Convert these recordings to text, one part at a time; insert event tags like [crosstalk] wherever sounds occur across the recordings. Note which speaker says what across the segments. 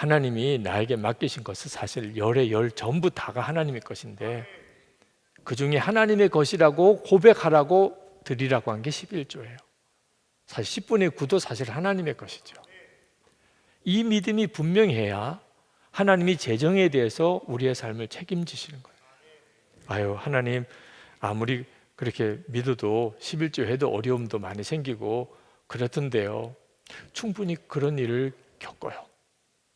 Speaker 1: 하나님이 나에게 맡기신 것은 사실 열의 열 전부 다가 하나님의 것인데 그 중에 하나님의 것이라고 고백하라고 드리라고 한 게 11조예요. 사실 10분의 9도 사실 하나님의 것이죠. 이 믿음이 분명해야 하나님이 재정에 대해서 우리의 삶을 책임지시는 거예요. 아유, 하나님 아무리 그렇게 믿어도 11조 해도 어려움도 많이 생기고 그렇던데요. 충분히 그런 일을 겪어요.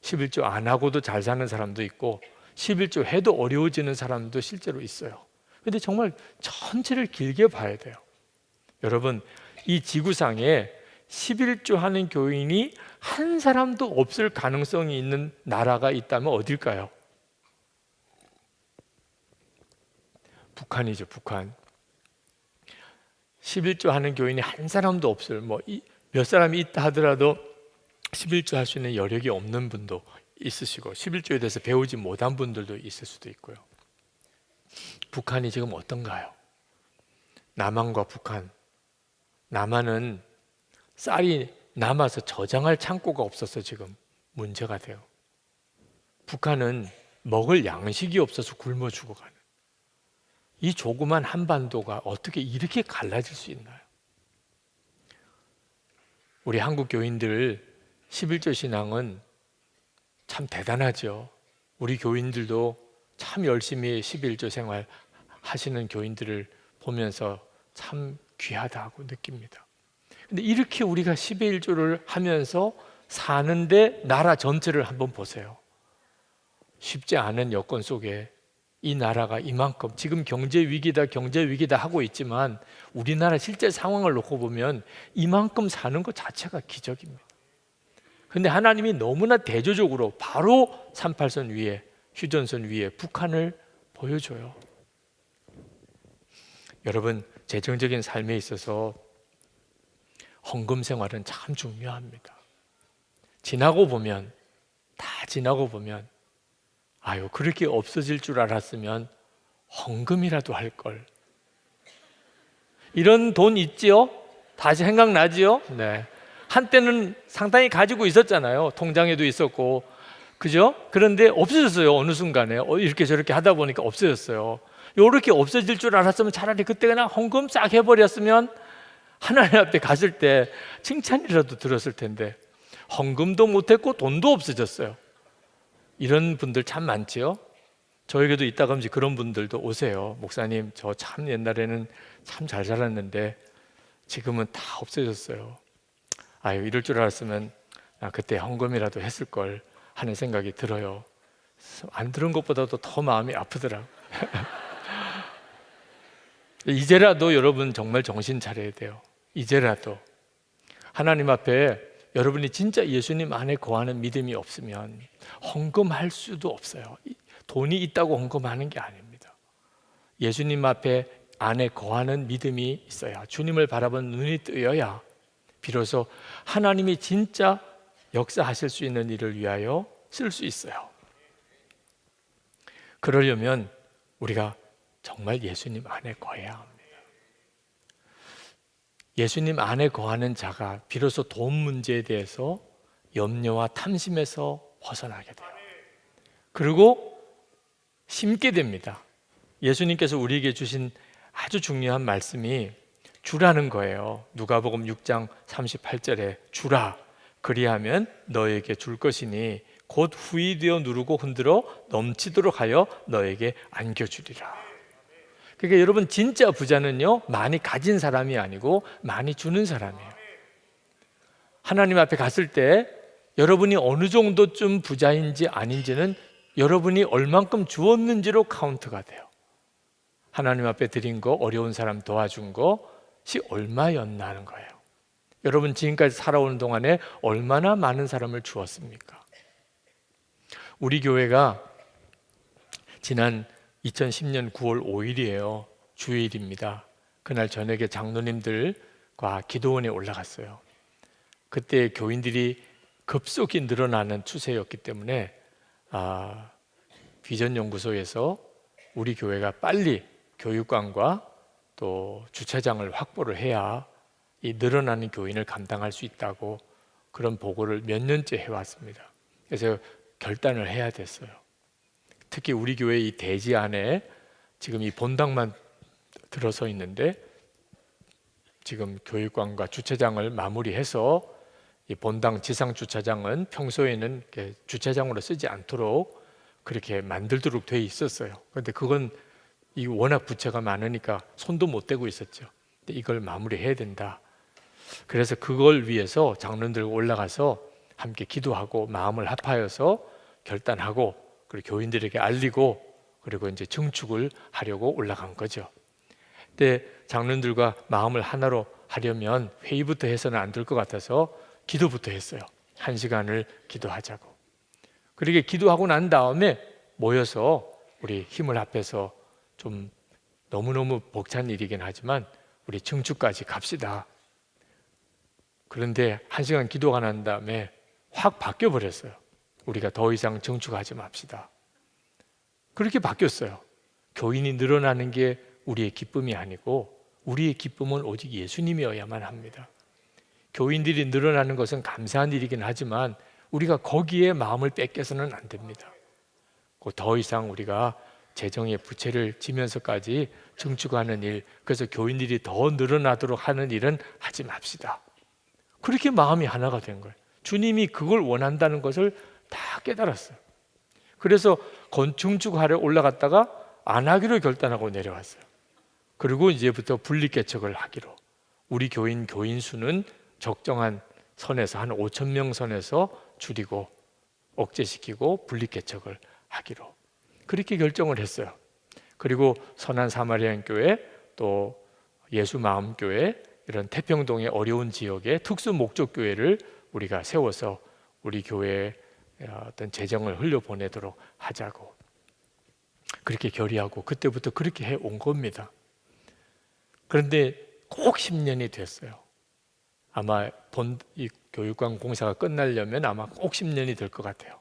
Speaker 1: 11조 안 하고도 잘 사는 사람도 있고 11조 해도 어려워지는 사람도 실제로 있어요. 근데 정말 전체를 길게 봐야 돼요. 여러분, 이 지구상에 11조 하는 교인이 한 사람도 없을 가능성이 있는 나라가 있다면 어딜까요? 북한이죠, 북한. 11조 하는 교인이 한 사람도 없을 뭐 몇 사람이 있다 하더라도 11조 할 수 있는 여력이 없는 분도 있으시고 11조에 대해서 배우지 못한 분들도 있을 수도 있고요. 북한이 지금 어떤가요? 남한과 북한. 남한은 쌀이 남아서 저장할 창고가 없어서 지금 문제가 돼요. 북한은 먹을 양식이 없어서 굶어 죽어가는. 이 조그만 한반도가 어떻게 이렇게 갈라질 수 있나요? 우리 한국 교인들 11조 신앙은 참 대단하죠. 우리 교인들도 참 열심히 11조 생활 하시는 교인들을 보면서 참 귀하다고 느낍니다. 근데 이렇게 우리가 11조를 하면서 사는데 나라 전체를 한번 보세요. 쉽지 않은 여건 속에 이 나라가 이만큼 지금 경제 위기다 경제 위기다 하고 있지만 우리나라 실제 상황을 놓고 보면 이만큼 사는 것 자체가 기적입니다. 근데 하나님이 너무나 대조적으로 바로 38선 위에 휴전선 위에 북한을 보여줘요. 여러분 재정적인 삶에 있어서 헌금 생활은 참 중요합니다. 지나고 보면 다 지나고 보면 아유, 그렇게 없어질 줄 알았으면 헌금이라도 할 걸. 이런 돈 있지요? 다시 생각나지요? 네. 한때는 상당히 가지고 있었잖아요. 통장에도 있었고. 그죠? 그런데 없어졌어요. 어느 순간에. 어, 이렇게 저렇게 하다 보니까 없어졌어요. 요렇게 없어질 줄 알았으면 차라리 그때 그냥 헌금 싹 해버렸으면 하나님 앞에 갔을 때 칭찬이라도 들었을 텐데 헌금도 못했고 돈도 없어졌어요. 이런 분들 참 많지요. 저에게도 그러면 그런 분들도 오세요. 목사님, 저 참 옛날에는 참 잘 살았는데 지금은 다 없어졌어요. 아유, 이럴 줄 알았으면 아, 그때 헌금이라도 했을 걸 하는 생각이 들어요. 안 들은 것보다도 더 마음이 아프더라. [laughs] 이제라도 여러분 정말 정신 차려야 돼요. 이제라도 하나님 앞에 여러분이 진짜 예수님 안에 거하는 믿음이 없으면 헌금할 수도 없어요. 돈이 있다고 헌금하는 게 아닙니다. 예수님 앞에 안에 거하는 믿음이 있어야 주님을 바라본 눈이 뜨여야 비로소 하나님이 진짜 역사하실 수 있는 일을 위하여 쓸 수 있어요. 그러려면 우리가 정말 예수님 안에 거해야 합니다. 예수님 안에 거하는 자가 비로소 돈 문제에 대해서 염려와 탐심에서 벗어나게 돼요. 그리고 심게 됩니다. 예수님께서 우리에게 주신 아주 중요한 말씀이 주라는 거예요. 누가복음 6장 38절에 주라 그리하면 너에게 줄 것이니 곧 후이 되어 누르고 흔들어 넘치도록 하여 너에게 안겨 주리라. 그러니까 여러분 진짜 부자는요 많이 가진 사람이 아니고 많이 주는 사람이에요. 하나님 앞에 갔을 때 여러분이 어느 정도쯤 부자인지 아닌지는 여러분이 얼만큼 주었는지로 카운트가 돼요. 하나님 앞에 드린 거 어려운 사람 도와준 것 이 얼마였나 하는 거예요. 여러분 지금까지 살아오는 동안에 얼마나 많은 사람을 주었습니까? 우리 교회가 지난 2010년 9월 5일이에요. 주일입니다. 그날 저녁에 장로님들과 기도원에 올라갔어요. 그때 교인들이 급속히 늘어나는 추세였기 때문에 아, 비전 연구소에서 우리 교회가 빨리 교육관과 또 주차장을 확보를 해야 이 늘어나는 교인을 감당할 수 있다고 그런 보고를 몇 년째 해왔습니다. 그래서 결단을 해야 됐어요. 특히 우리 교회 이 대지 안에 지금 이 본당만 들어서 있는데 지금 교육관과 주차장을 마무리해서 이 본당 지상 주차장은 평소에는 주차장으로 쓰지 않도록 그렇게 만들도록 돼 있었어요. 그런데 그건 이 워낙 부채가 많으니까 손도 못 대고 있었죠. 이걸 마무리해야 된다. 그래서 그걸 위해서 장로들 올라가서 함께 기도하고 마음을 합하여서 결단하고 그리고 교인들에게 알리고 그리고 이제 증축을 하려고 올라간 거죠. 근데 장로들과 마음을 하나로 하려면 회의부터 해서는 안 될 것 같아서 기도부터 했어요. 한 시간을 기도하자고. 그렇게 기도하고 난 다음에 모여서 우리 힘을 합해서 좀 너무너무 벅찬 일이긴 하지만 우리 증축까지 갑시다. 그런데 한 시간 기도가 난 다음에 확 바뀌어 버렸어요. 우리가 더 이상 증축하지 맙시다. 그렇게 바뀌었어요. 교인이 늘어나는 게 우리의 기쁨이 아니고 우리의 기쁨은 오직 예수님이어야만 합니다. 교인들이 늘어나는 것은 감사한 일이긴 하지만 우리가 거기에 마음을 뺏겨서는 안 됩니다. 그더 이상 우리가 재정의 부채를 지면서까지 증축하는 일, 그래서 교인들이 더 늘어나도록 하는 일은 하지 맙시다. 그렇게 마음이 하나가 된 거예요. 주님이 그걸 원한다는 것을 다 깨달았어요. 그래서 건축하려 올라갔다가 안 하기로 결단하고 내려왔어요. 그리고 이제부터 분리개척을 하기로. 우리 교인 교인 수는 적정한 선에서 한 5천 명 선에서 줄이고 억제시키고 분리개척을 하기로 그렇게 결정을 했어요. 그리고 선한 사마리안 교회 또 예수 마음 교회 이런 태평동의 어려운 지역에 특수 목적 교회를 우리가 세워서 우리 교회에 어떤 재정을 흘려 보내도록 하자고 그렇게 결의하고 그때부터 그렇게 해 온 겁니다. 그런데 꼭 10년이 됐어요. 아마 본 이 교육관 공사가 끝나려면 아마 꼭 10년이 될 것 같아요.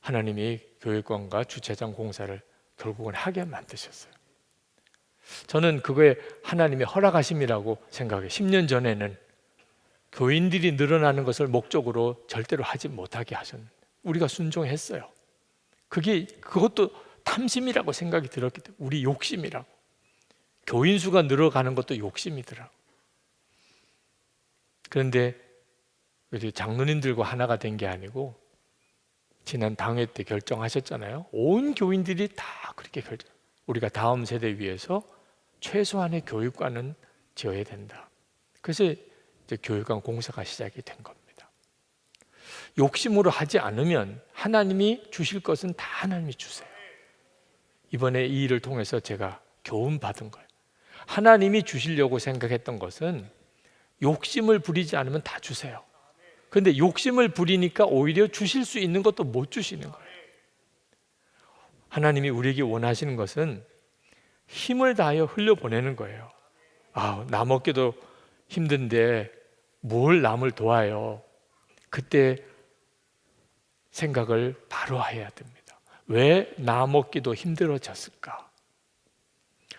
Speaker 1: 하나님이 교육관과 주차장 공사를 결국은 하게 만드셨어요. 저는 그거에 하나님의 허락하심이라고 생각해요. 10년 전에는 교인들이 늘어나는 것을 목적으로 절대로 하지 못하게 하셨는데 우리가 순종했어요. 그게 그것도 탐심이라고 생각이 들었기 때문에 우리 욕심이라고 교인 수가 늘어가는 것도 욕심이더라. 그런데 장로님들과 하나가 된 게 아니고 지난 당회 때 결정하셨잖아요. 온 교인들이 다 그렇게 결정. 우리가 다음 세대 위해서 최소한의 교육관은 지어야 된다. 그래서 이제 교육관 공사가 시작이 된 겁니다. 욕심으로 하지 않으면 하나님이 주실 것은 다 하나님이 주세요. 이번에 이 일을 통해서 제가 교훈 받은 거예요. 하나님이 주시려고 생각했던 것은 욕심을 부리지 않으면 다 주세요. 근데 욕심을 부리니까 오히려 주실 수 있는 것도 못 주시는 거예요. 하나님이 우리에게 원하시는 것은 힘을 다하여 흘려보내는 거예요. 아, 나 먹기도 힘든데 뭘 남을 도와요? 그때 생각을 바로 해야 됩니다. 왜 나 먹기도 힘들어졌을까?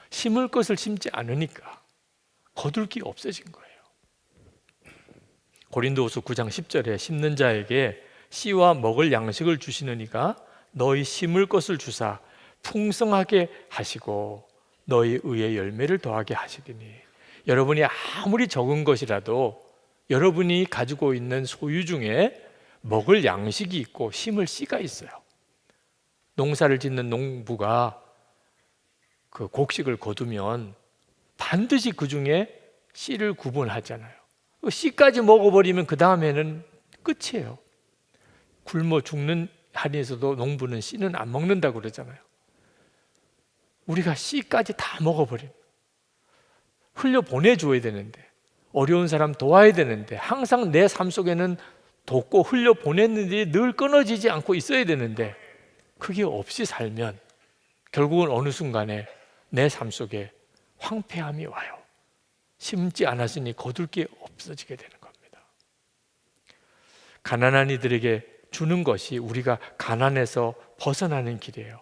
Speaker 1: 심을 것을 심지 않으니까 거둘 게 없어진 거예요. 고린도후서 9장 10절에 심는 자에게 씨와 먹을 양식을 주시는 이가 너희 심을 것을 주사 풍성하게 하시고 너희 의의 열매를 더하게 하시리니 여러분이 아무리 적은 것이라도 여러분이 가지고 있는 소유 중에 먹을 양식이 있고 심을 씨가 있어요. 농사를 짓는 농부가 그 곡식을 거두면 반드시 그 중에 씨를 구분하잖아요. 그 씨까지 먹어버리면 그 다음에는 끝이에요. 굶어 죽는 한에서도 농부는 씨는 안 먹는다고 그러잖아요. 우리가 씨까지 다 먹어버린 흘려 보내줘야 되는데 어려운 사람 도와야 되는데 항상 내 삶 속에는 돕고 흘려 보냈는 일이 늘 끊어지지 않고 있어야 되는데 그게 없이 살면 결국은 어느 순간에 내 삶 속에 황폐함이 와요. 심지 않았으니 거둘 게 없어지게 되는 겁니다. 가난한 이들에게 주는 것이 우리가 가난에서 벗어나는 길이에요.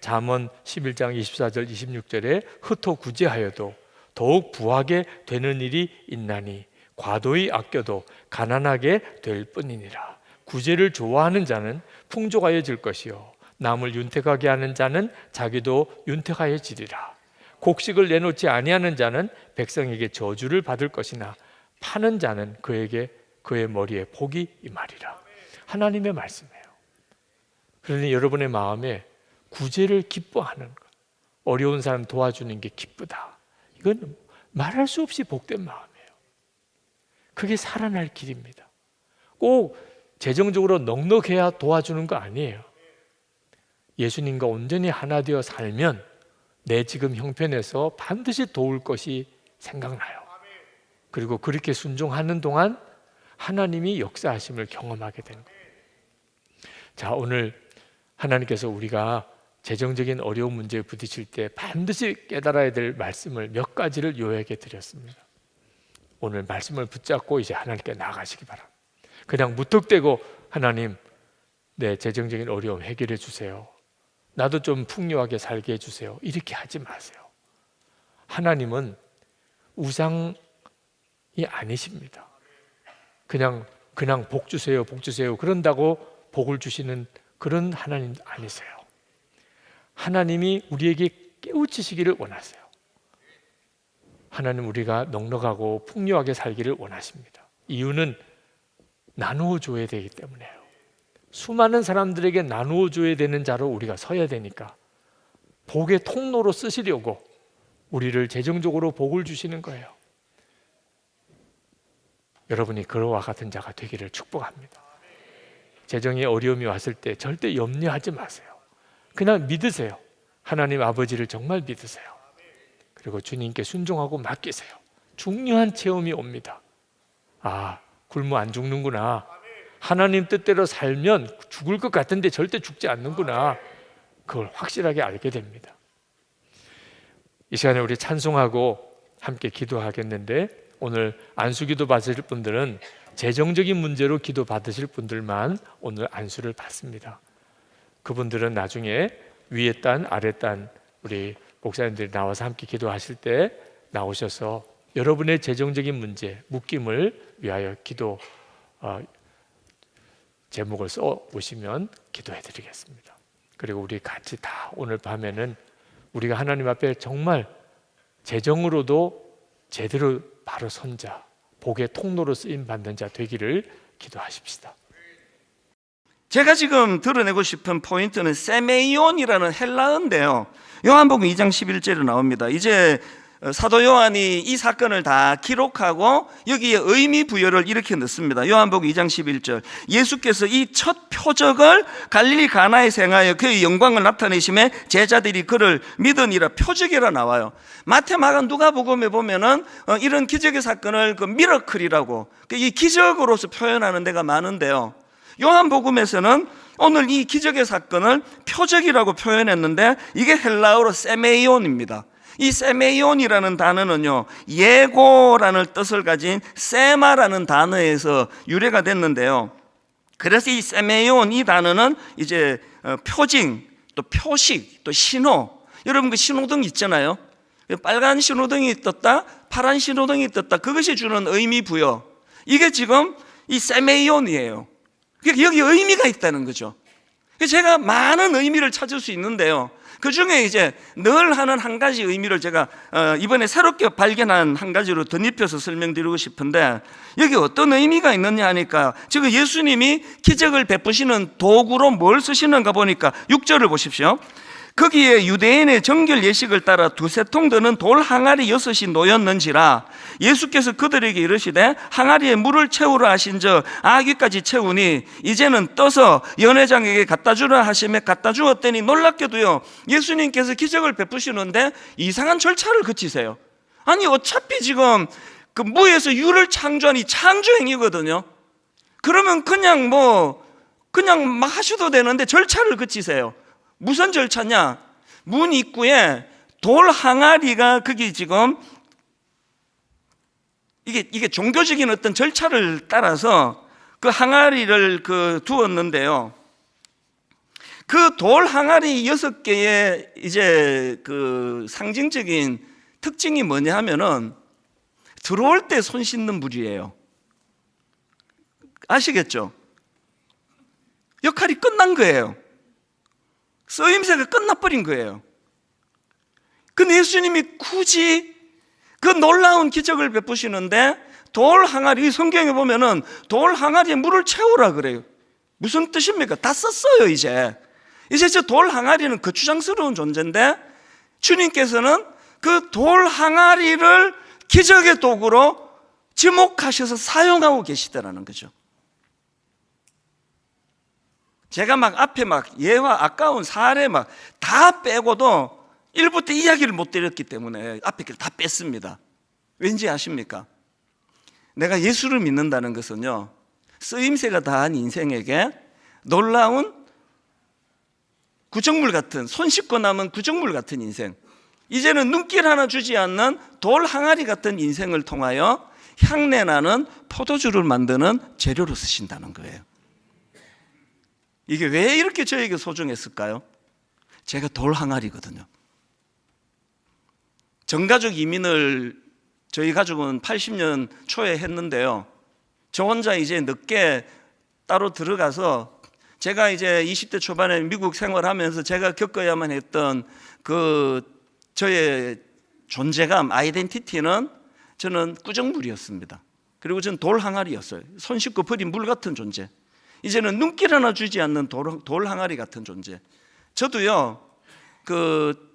Speaker 1: 잠언 11장 24절 26절에 흩어 구제하여도 더욱 부하게 되는 일이 있나니 과도히 아껴도 가난하게 될 뿐이니라. 구제를 좋아하는 자는 풍족하여질 것이요 남을 윤택하게 하는 자는 자기도 윤택하여지리라 곡식을 내놓지 아니하는 자는 백성에게 저주를 받을 것이나 파는 자는 그에게 그의 머리에 복이 임하리라. 하나님의 말씀이에요. 그러니 여러분의 마음에 구제를 기뻐하는 것 어려운 사람 도와주는 게 기쁘다. 이건 말할 수 없이 복된 마음이에요. 그게 살아날 길입니다. 꼭 재정적으로 넉넉해야 도와주는 거 아니에요. 예수님과 온전히 하나 되어 살면 내 지금 형편에서 반드시 도울 것이 생각나요. 그리고 그렇게 순종하는 동안 하나님이 역사하심을 경험하게 되는 거예요. 자, 오늘 하나님께서 우리가 재정적인 어려운 문제에 부딪힐 때 반드시 깨달아야 될 말씀을 몇 가지를 요약해 드렸습니다. 오늘 말씀을 붙잡고 이제 하나님께 나가시기 바랍니다. 그냥 무턱대고 하나님 내 재정적인 어려움 해결해 주세요. 나도 좀 풍요하게 살게 해 주세요. 이렇게 하지 마세요. 하나님은 우상이 아니십니다. 그냥 그냥 복 주세요, 복 주세요. 그런다고 복을 주시는 그런 하나님 아니세요. 하나님이 우리에게 깨우치시기를 원하세요. 하나님 우리가 넉넉하고 풍요하게 살기를 원하십니다. 이유는 나누어 줘야 되기 때문에요. 수많은 사람들에게 나누어 줘야 되는 자로 우리가 서야 되니까 복의 통로로 쓰시려고 우리를 재정적으로 복을 주시는 거예요. 여러분이 그와 같은 자가 되기를 축복합니다. 재정에 어려움이 왔을 때 절대 염려하지 마세요. 그냥 믿으세요. 하나님 아버지를 정말 믿으세요. 그리고 주님께 순종하고 맡기세요. 중요한 체험이 옵니다. 아, 굶어 안 죽는구나. 하나님 뜻대로 살면 죽을 것 같은데 절대 죽지 않는구나. 그걸 확실하게 알게 됩니다. 이 시간에 우리 찬송하고 함께 기도하겠는데 오늘 안수기도 받으실 분들은 재정적인 문제로 기도 받으실 분들만 오늘 안수를 받습니다. 그분들은 나중에 위에 단 아래 단 우리 목사님들이 나와서 함께 기도하실 때 나오셔서 여러분의 재정적인 문제 묶임을 위하여 기도 어, 제목을 써 오시면 기도해 드리겠습니다. 그리고 우리 같이 다 오늘 밤에는 우리가 하나님 앞에 정말 재정으로도 제대로 바로 선 자 복의 통로로 쓰임 받는 자 되기를 기도하십시다.
Speaker 2: 제가 지금 드러내고 싶은 포인트는 세메이온이라는 헬라어인데요. 요한복음 2장 11절에 나옵니다. 이제 사도 요한이 이 사건을 다 기록하고 여기에 의미 부여를 이렇게 넣습니다. 요한복음 2장 11절. 예수께서 이 첫 표적을 갈릴리 가나에서 행하여 그의 영광을 나타내심에 제자들이 그를 믿으니라 표적이라 나와요. 마테마가 누가복음에 보면은 어, 이런 기적의 사건을 그 미러클이라고 이 기적으로서 표현하는 데가 많은데요. 요한복음에서는 오늘 이 기적의 사건을 표적이라고 표현했는데 이게 헬라어로 세메이온입니다. 이 세메이온이라는 단어는요, 예고라는 뜻을 가진 세마라는 단어에서 유래가 됐는데요. 그래서 이 세메이온 이 단어는 이제 어, 표징, 또 표식, 또 신호. 여러분 그 신호등 있잖아요. 빨간 신호등이 떴다, 파란 신호등이 떴다. 그것이 주는 의미 부여. 이게 지금 이 세메이온이에요. 그러니까 여기 의미가 있다는 거죠. 제가 많은 의미를 찾을 수 있는데요. 그 중에 이제 늘 하는 한 가지 의미를 제가 어, 이번에 새롭게 발견한 한 가지로 덧입혀서 설명드리고 싶은데 여기 어떤 의미가 있느냐 하니까 지금 예수님이 기적을 베푸시는 도구로 뭘 쓰시는가 보니까 6절을 보십시오. 거기에 유대인의 정결 예식을 따라 두세 통 드는 돌 항아리 여섯이 놓였는지라 예수께서 그들에게 이르시되 항아리에 물을 채우라 하신 즉 아기까지 채우니 이제는 떠서 연회장에게 갖다 주라 하시며 갖다 주었더니 놀랍게도요. 예수님께서 기적을 베푸시는데 이상한 절차를 거치세요. 아니 어차피 지금 그 무에서 유를 창조한 이 창조행위거든요. 그러면 그냥 뭐 그냥 막 하셔도 되는데 절차를 거치세요 무슨 절차냐? 문 입구에 돌 항아리가 거기 지금 이게 이게 종교적인 어떤 절차를 따라서 그 항아리를 그 두었는데요. 그 돌 항아리 여섯 개의 이제 그 상징적인 특징이 뭐냐 하면은 들어올 때 손 씻는 물이에요. 아시겠죠? 역할이 끝난 거예요. 쓰임새가 끝나버린 거예요. 근데 예수님이 굳이 그 놀라운 기적을 베푸시는데 돌 항아리 성경에 보면은 돌 항아리에 물을 채우라 그래요. 무슨 뜻입니까? 다 썼어요 이제. 이제 저 돌 항아리는 거추장스러운 존재인데 주님께서는 그 돌 항아리를 기적의 도구로 지목하셔서 사용하고 계시다라는 거죠. 제가 막 앞에 막 예와 아까운 사례 막 다 빼고도 일부 때 이야기를 못 드렸기 때문에 앞에 걸 다 뺐습니다. 왠지 아십니까? 내가 예수를 믿는다는 것은요, 쓰임새가 다한 인생에게 놀라운 구정물 같은, 손 씻고 남은 구정물 같은 인생. 이제는 눈길 하나 주지 않는 돌 항아리 같은 인생을 통하여 향내 나는 포도주를 만드는 재료로 쓰신다는 거예요. 이게 왜 이렇게 저에게 소중했을까요? 제가 돌 항아리거든요. 전가족 이민을 저희 가족은 80년 초에 했는데요. 저 혼자 이제 늦게 따로 들어가서 제가 이제 20대 초반에 미국 생활하면서 제가 겪어야만 했던 그 저의 존재감, 아이덴티티는 저는 꾸정물이었습니다. 그리고 저는 돌 항아리였어요. 손 씻고 버린 물 같은 존재. 이제는 눈길 하나 주지 않는 돌, 돌 항아리 같은 존재. 저도요, 그,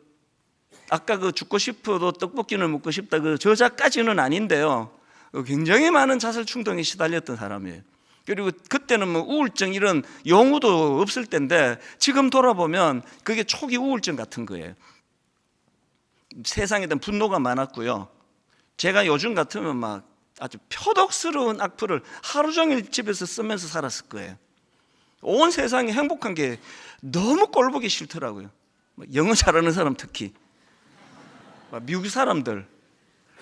Speaker 2: 아까 그 죽고 싶어도 떡볶이는 먹고 싶다 그 저자까지는 아닌데요. 어, 굉장히 많은 자살 충동에 시달렸던 사람이에요. 그리고 그때는 뭐 우울증 이런 용어도 없을 때인데 지금 돌아보면 그게 초기 우울증 같은 거예요. 세상에 대한 분노가 많았고요. 제가 요즘 같으면 막 아주 표독스러운 악플을 하루 종일 집에서 쓰면서 살았을 거예요. 온 세상이 행복한 게 너무 꼴보기 싫더라고요. 뭐 영어 잘하는 사람 특히 막 미국 사람들.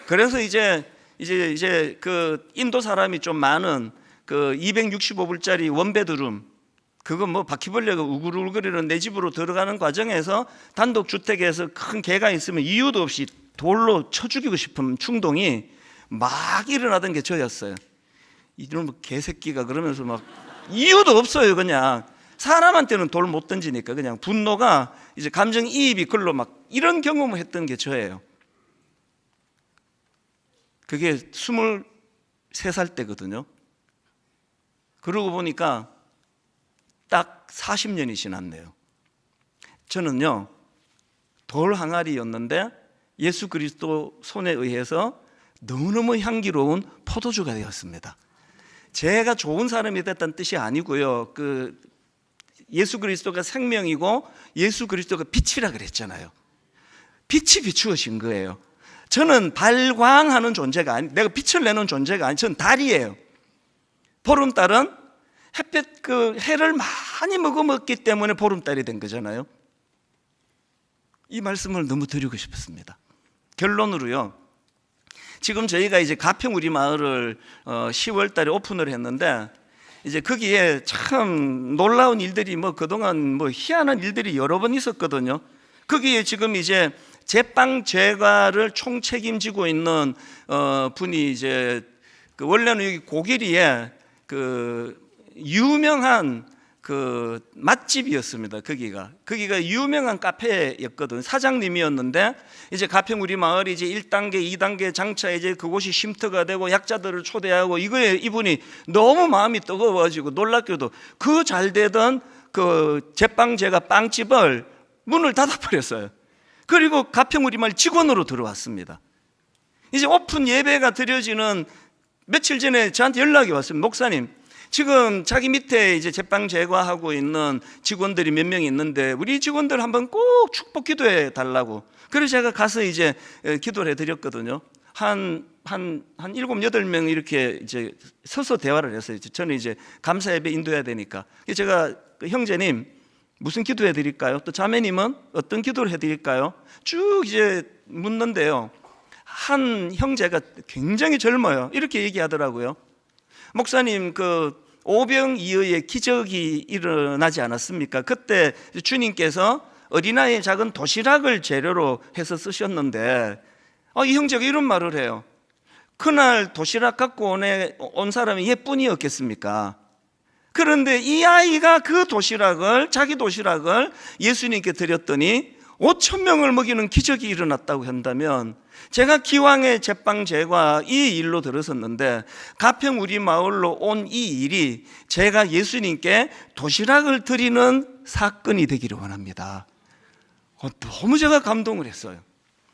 Speaker 2: 그래서 이제 이제 이제 그 인도 사람이 좀 많은 그 265불짜리 원베드룸 그거 뭐 바퀴벌레가 우글우글거리는 내 집으로 들어가는 과정에서 단독 주택에서 큰 개가 있으면 이유도 없이 돌로 쳐 죽이고 싶은 충동이 막 일어나던 게 저였어요. 뭐 개새끼가 그러면서 막 이유도 없어요, 그냥. 사람한테는 돌 못 던지니까 그냥 분노가 이제 감정 이입이 글로 막 이런 경험을 했던 게 저예요. 그게 23살 때거든요. 그러고 보니까 딱 40년이 지났네요. 저는요, 돌 항아리였는데 예수 그리스도 손에 의해서 너무너무 향기로운 포도주가 되었습니다. 제가 좋은 사람이 됐다는 뜻이 아니고요. 그 예수 그리스도가 생명이고 예수 그리스도가 빛이라 그랬잖아요. 빛이 비추어진 거예요. 저는 발광하는 존재가 아니, 내가 빛을 내는 존재가 아니, 저는 달이에요. 보름달은 햇볕 그 해를 많이 머금었기 때문에 보름달이 된 거잖아요. 이 말씀을 너무 드리고 싶었습니다. 결론으로요. 지금 저희가 이제 가평 우리 마을을 10월 달에 오픈을 했는데 이제 거기에 참 놀라운 일들이 뭐 그동안 뭐 희한한 일들이 여러 번 있었거든요. 거기에 지금 이제 제빵 제과를 총 책임지고 있는 어 분이 이제 그 원래는 여기 고길이에 그 유명한 그 맛집이었습니다. 거기가 거기가 유명한 카페였거든. 사장님이었는데 이제 가평 우리 마을이 이제 1단계, 2단계 장차 이제 그곳이 쉼터가 되고 약자들을 초대하고 이거에 이분이 너무 마음이 뜨거워가지고 놀랍게도 그 잘 되던 그 제빵제가 빵집을 문을 닫아버렸어요. 그리고 가평 우리 마을 직원으로 들어왔습니다. 이제 오픈 예배가 드려지는 며칠 전에 저한테 연락이 왔습니다. 목사님, 지금 자기 밑에 이제 제빵 제과하고 있는 직원들이 몇 명 있는데 우리 직원들 한번 꼭 축복 기도해 달라고. 그래서 제가 가서 이제 기도를 해 드렸거든요. 한, 한, 한 일곱, 여덟 명 이렇게 이제 서서 대화를 했어요. 저는 이제 감사 예배 인도해야 되니까. 제가 그 형제님, 무슨 기도 해 드릴까요? 또 자매님은 어떤 기도를 해 드릴까요? 쭉 이제 묻는데요. 한 형제가 굉장히 젊어요. 이렇게 얘기하더라고요. 목사님 그 오병 이어의 기적이 일어나지 않았습니까? 그때 주님께서 어린아이의 작은 도시락을 재료로 해서 쓰셨는데 어, 이 형제가 이런 말을 해요. 그날 도시락 갖고 온, 사람이 얘뿐이었겠습니까? 그런데 이 아이가 그 도시락을 자기 도시락을 예수님께 드렸더니 5천 명을 먹이는 기적이 일어났다고 한다면 제가 기왕의 제빵 제과 이 일로 들었었는데 가평 우리 마을로 온 이 일이 제가 예수님께 도시락을 드리는 사건이 되기를 원합니다. 어, 너무 제가 감동을 했어요.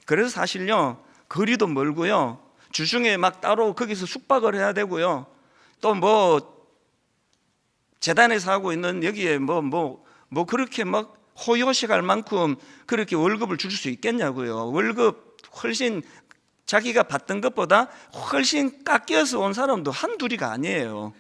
Speaker 2: 그래서 사실요 거리도 멀고요 주중에 막 따로 거기서 숙박을 해야 되고요 또 뭐 재단에서 하고 있는 여기에 뭐뭐뭐 그렇게 막 호요식할 만큼 그렇게 월급을 줄 수 있겠냐고요 월급 훨씬 자기가 받던 것보다 훨씬 깎여서 온 사람도 한둘이가 아니에요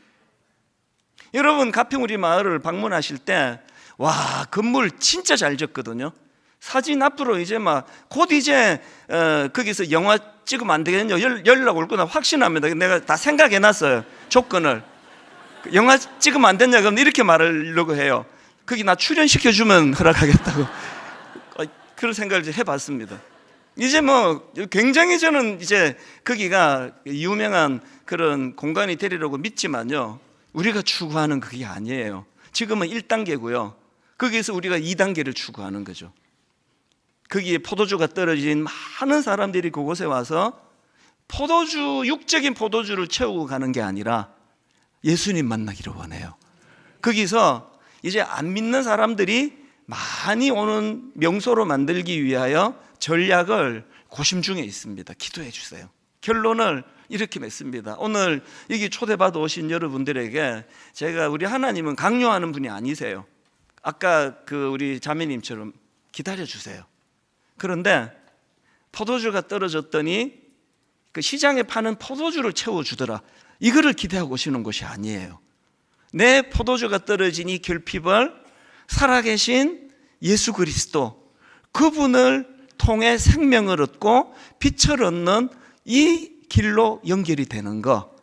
Speaker 2: 여러분 가평우리 마을을 방문하실 때 와 건물 진짜 잘 졌거든요 사진 앞으로 이제 막 곧 이제 어, 거기서 영화 찍으면 안 되겠냐 연- 연락 올 거나 확신합니다. 내가 다 생각해 놨어요. 조건을. 그 영화 찍으면 안 되냐 그럼 이렇게 말하려고 해요. 거기 나 출연시켜 주면 [laughs] 허락하겠다고. 어, 그런 생각을 이제 해봤습니다. 이제 뭐 굉장히 저는 이제 거기가 유명한 그런 공간이 되리라고 믿지만요. 우리가 추구하는 그게 아니에요. 지금은 1단계고요. 거기에서 우리가 2단계를 추구하는 거죠. 거기에 포도주가 떨어진 많은 사람들이 그곳에 와서 포도주, 육적인 포도주를 채우고 가는 게 아니라 예수님 만나기를 원해요. 거기서 이제 안 믿는 사람들이 많이 오는 명소로 만들기 위하여 전략을 고심 중에 있습니다. 기도해 주세요. 결론을 이렇게 맺습니다. 오늘 여기 초대받아 오신 여러분들에게 제가 우리 하나님은 강요하는 분이 아니세요. 아까 그 우리 자매님처럼 기다려 주세요. 그런데 포도주가 떨어졌더니 그 시장에 파는 포도주를 채워 주더라. 이거를 기대하고 오시는 것이 아니에요. 내 포도주가 떨어진 이 결핍을 살아계신 예수 그리스도 그분을 통해 생명을 얻고 빛을 얻는 이 길로 연결이 되는 것.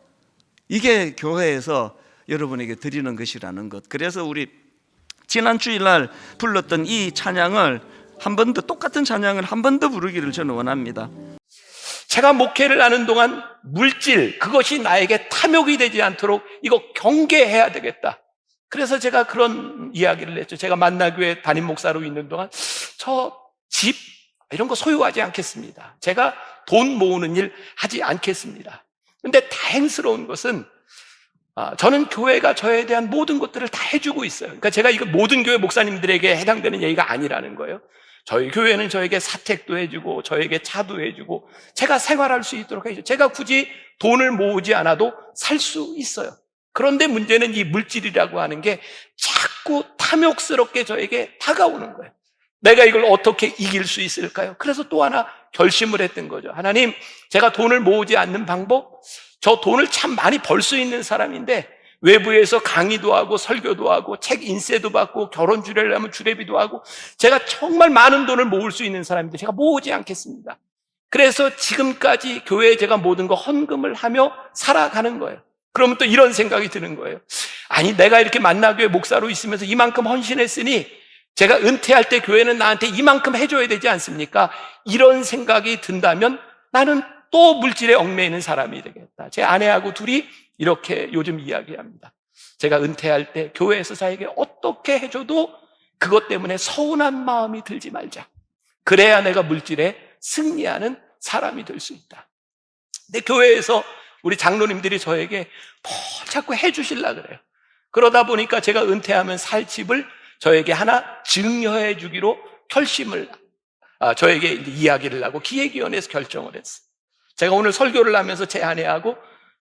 Speaker 2: 이게 교회에서 여러분에게 드리는 것이라는 것. 그래서 우리 지난 주일날 불렀던 이 찬양을 한 번 더 똑같은 찬양을 한 번 더 부르기를 저는 원합니다.
Speaker 3: 제가 목회를 하는 동안 물질, 그것이 나에게 탐욕이 되지 않도록 이거 경계해야 되겠다. 그래서 제가 그런 이야기를 했죠. 제가 만나교회 담임 목사로 있는 동안 저 집, 이런 거 소유하지 않겠습니다. 제가 돈 모으는 일 하지 않겠습니다. 근데 다행스러운 것은 아, 저는 교회가 저에 대한 모든 것들을 다 해주고 있어요. 그러니까 제가 이거 모든 교회 목사님들에게 해당되는 얘기가 아니라는 거예요. 저희 교회는 저에게 사택도 해주고, 저에게 차도 해주고, 제가 생활할 수 있도록 해줘. 제가 굳이 돈을 모으지 않아도 살 수 있어요. 그런데 문제는 이 물질이라고 하는 게 자꾸 탐욕스럽게 저에게 다가오는 거예요. 내가 이걸 어떻게 이길 수 있을까요? 그래서 또 하나 결심을 했던 거죠. 하나님, 제가 돈을 모으지 않는 방법, 저 돈을 참 많이 벌 수 있는 사람인데 외부에서 강의도 하고 설교도 하고 책 인쇄도 받고 결혼 주례하면 주례비도 하고 제가 정말 많은 돈을 모을 수 있는 사람인데 제가 모으지 않겠습니다. 그래서 지금까지 교회에 제가 모든 거 헌금을 하며 살아가는 거예요. 그러면 또 이런 생각이 드는 거예요. 아니 내가 이렇게 만나교회 목사로 있으면서 이만큼 헌신했으니 제가 은퇴할 때 교회는 나한테 이만큼 해줘야 되지 않습니까? 이런 생각이 든다면 나는 또 물질에 얽매이는 사람이 되겠다. 제 아내하고 둘이 이렇게 요즘 이야기합니다. 제가 은퇴할 때 교회에서 자에게 어떻게 해줘도 그것 때문에 서운한 마음이 들지 말자. 그래야 내가 물질에 승리하는 사람이 될 수 있다. 근데 교회에서 우리 장로님들이 저에게 뭘 자꾸 해주실라 그래요. 그러다 보니까 제가 은퇴하면 살 집을 저에게 하나 증여해 주기로 결심을, 아, 저에게 이야기를 하고 기획위원회에서 결정을 했어요. 제가 오늘 설교를 하면서 제 아내하고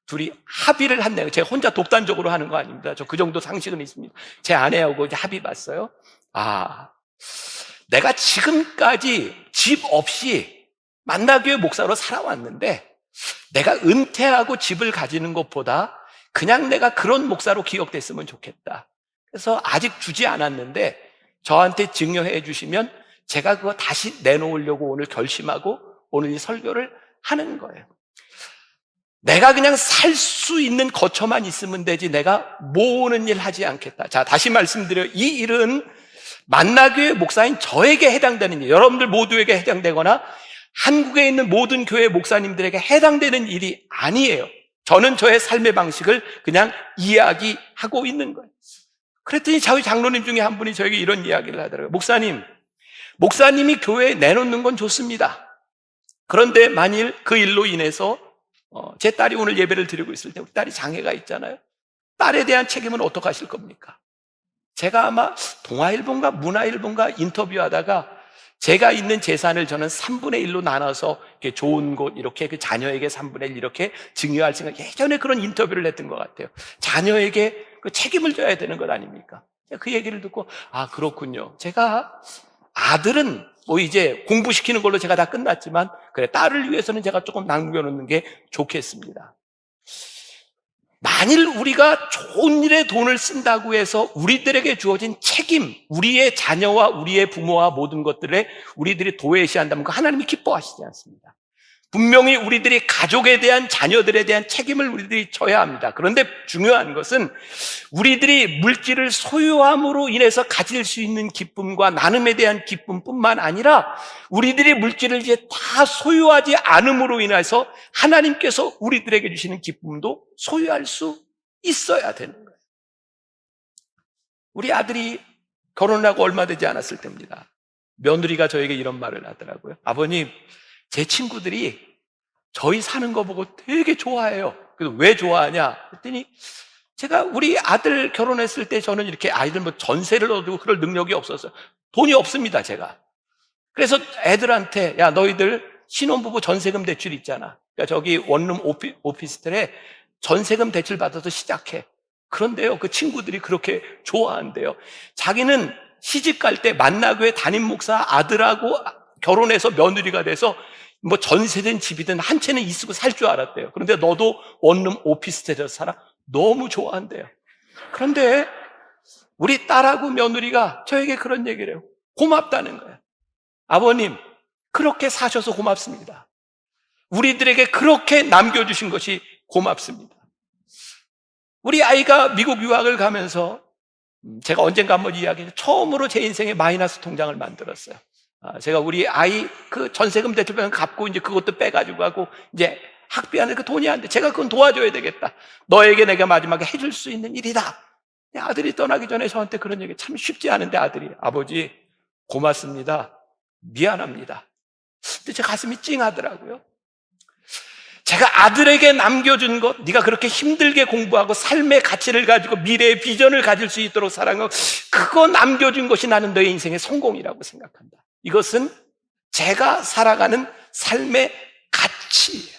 Speaker 3: 둘이 합의를 한네요. 제가 혼자 독단적으로 하는 거 아닙니다. 저 그 정도 상식은 있습니다. 제 아내하고 이제 합의 봤어요. 아, 내가 지금까지 집 없이 만나교회 목사로 살아왔는데 내가 은퇴하고 집을 가지는 것보다 그냥 내가 그런 목사로 기억됐으면 좋겠다. 그래서 아직 주지 않았는데 저한테 증여해 주시면 제가 그거 다시 내놓으려고 오늘 결심하고 오늘 이 설교를 하는 거예요. 내가 그냥 살 수 있는 거처만 있으면 되지 내가 모으는 일 하지 않겠다. 자, 다시 말씀드려요. 이 일은 만나교회 목사인 저에게 해당되는 일, 여러분들 모두에게 해당되거나 한국에 있는 모든 교회 목사님들에게 해당되는 일이 아니에요. 저는 저의 삶의 방식을 그냥 이야기하고 있는 거예요. 그랬더니 저희 장로님 중에 한 분이 저에게 이런 이야기를 하더라고요. 목사님, 목사님이 교회에 내놓는 건 좋습니다. 그런데 만일 그 일로 인해서 어, 제 딸이 오늘 예배를 드리고 있을 때 우리 딸이 장애가 있잖아요. 딸에 대한 책임은 어떻게 하실 겁니까? 제가 아마 동아일본가 문화일본가 인터뷰하다가 제가 있는 재산을 저는 3분의 1로 나눠서 이렇게 좋은 곳 이렇게 그 자녀에게 3분의 1 이렇게 증여할 생각 예전에 그런 인터뷰를 했던 것 같아요. 자녀에게 그 책임을 져야 되는 것 아닙니까? 그 얘기를 듣고 아 그렇군요. 제가 아들은 뭐 이제 공부시키는 걸로 제가 다 끝났지만 그래 딸을 위해서는 제가 조금 남겨 놓는 게 좋겠습니다. 만일 우리가 좋은 일에 돈을 쓴다고 해서 우리들에게 주어진 책임, 우리의 자녀와 우리의 부모와 모든 것들에 우리들이 도외시한다면 그 하나님이 기뻐하시지 않습니다. 분명히 우리들이 가족에 대한 자녀들에 대한 책임을 우리들이 져야 합니다. 그런데 중요한 것은 우리들이 물질을 소유함으로 인해서 가질 수 있는 기쁨과 나눔에 대한 기쁨뿐만 아니라 우리들이 물질을 이제 다 소유하지 않음으로 인해서 하나님께서 우리들에게 주시는 기쁨도 소유할 수 있어야 되는 거예요. 우리 아들이 결혼하고 얼마 되지 않았을 때입니다. 며느리가 저에게 이런 말을 하더라고요. 아버님, 제 친구들이 저희 사는 거 보고 되게 좋아해요. 그래서 왜 좋아하냐? 그랬더니 제가 우리 아들 결혼했을 때 저는 이렇게 아이들 뭐 전세를 얻고 그럴 능력이 없었어요. 돈이 없습니다, 제가. 그래서 애들한테 야, 너희들 신혼부부 전세금 대출 있잖아. 그러니까 저기 원룸 오피, 오피스텔에 전세금 대출 받아서 시작해. 그런데요, 그 친구들이 그렇게 좋아한대요. 자기는 시집 갈 때 만나교회 담임 목사 아들하고 결혼해서 며느리가 돼서 뭐 전세든 집이든 한 채는 있고 살 줄 알았대요. 그런데 너도 원룸 오피스텔에서 살아? 너무 좋아한대요. 그런데 우리 딸하고 며느리가 저에게 그런 얘기를 해요. 고맙다는 거예요. 아버님, 그렇게 사셔서 고맙습니다. 우리들에게 그렇게 남겨주신 것이 고맙습니다. 우리 아이가 미국 유학을 가면서 음, 제가 언젠가 한번 이야기해서 처음으로 제 인생에 마이너스 통장을 만들었어요. 아, 제가 우리 아이 그 전세금 대출병 갚고 이제 그것도 빼가지고 가고 이제 학비하는 그 돈이 안 돼. 제가 그건 도와줘야 되겠다. 너에게 내가 마지막에 해줄 수 있는 일이다. 아들이 떠나기 전에 저한테 그런 얘기 참 쉽지 않은데 아들이 아버지 고맙습니다. 미안합니다. 근데 제 가슴이 찡하더라고요. 제가 아들에게 남겨준 것, 네가 그렇게 힘들게 공부하고 삶의 가치를 가지고 미래의 비전을 가질 수 있도록 사랑하고 그거 남겨준 것이 나는 너의 인생의 성공이라고 생각한다. 이것은 제가 살아가는 삶의 가치예요.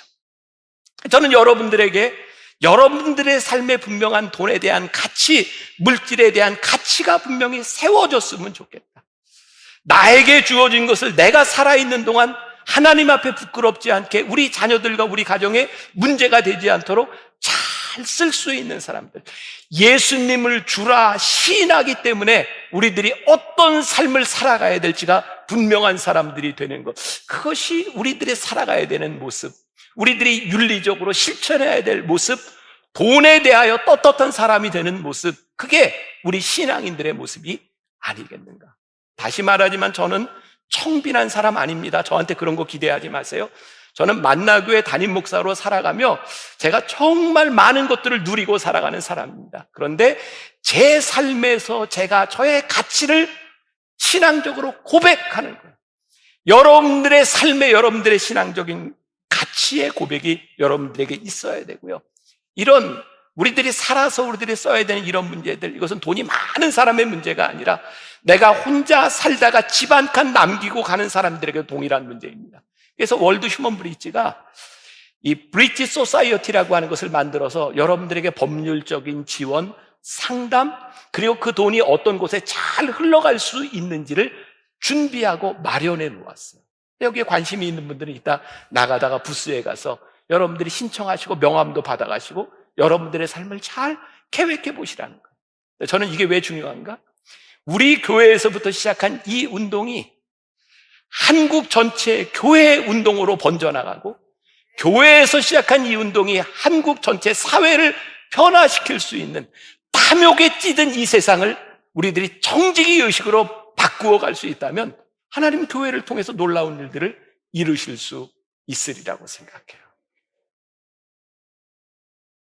Speaker 3: 저는 여러분들에게 여러분들의 삶에 분명한 돈에 대한 가치, 물질에 대한 가치가 분명히 세워졌으면 좋겠다. 나에게 주어진 것을 내가 살아있는 동안 하나님 앞에 부끄럽지 않게 우리 자녀들과 우리 가정에 문제가 되지 않도록 잘 쓸 수 있는 사람들. 예수님을 주라 시인하기 때문에 우리들이 어떤 삶을 살아가야 될지가 분명한 사람들이 되는 것. 그것이 우리들의 살아가야 되는 모습. 우리들이 윤리적으로 실천해야 될 모습. 돈에 대하여 떳떳한 사람이 되는 모습. 그게 우리 신앙인들의 모습이 아니겠는가. 다시 말하지만 저는 청빈한 사람 아닙니다. 저한테 그런 거 기대하지 마세요. 저는 만나교회 담임 목사로 살아가며 제가 정말 많은 것들을 누리고 살아가는 사람입니다. 그런데 제 삶에서 제가 저의 가치를 신앙적으로 고백하는 거예요. 여러분들의 삶에 여러분들의 신앙적인 가치의 고백이 여러분들에게 있어야 되고요. 이런 우리들이 살아서 우리들이 써야 되는 이런 문제들, 이것은 돈이 많은 사람의 문제가 아니라 내가 혼자 살다가 집 한 칸 남기고 가는 사람들에게 동일한 문제입니다. 그래서 월드 휴먼 브리지가 이 브리지 소사이어티라고 하는 것을 만들어서 여러분들에게 법률적인 지원, 상담, 그리고 그 돈이 어떤 곳에 잘 흘러갈 수 있는지를 준비하고 마련해 놓았어요. 여기에 관심이 있는 분들은 이따 나가다가 부스에 가서 여러분들이 신청하시고 명함도 받아가시고 여러분들의 삶을 잘 계획해 보시라는 거예요. 저는 이게 왜 중요한가? 우리 교회에서부터 시작한 이 운동이 한국 전체 교회 운동으로 번져나가고 교회에서 시작한 이 운동이 한국 전체 사회를 변화시킬 수 있는 탐욕에 찌든 이 세상을 우리들이 정직의 의식으로 바꾸어 갈 수 있다면 하나님 교회를 통해서 놀라운 일들을 이루실 수 있으리라고 생각해요.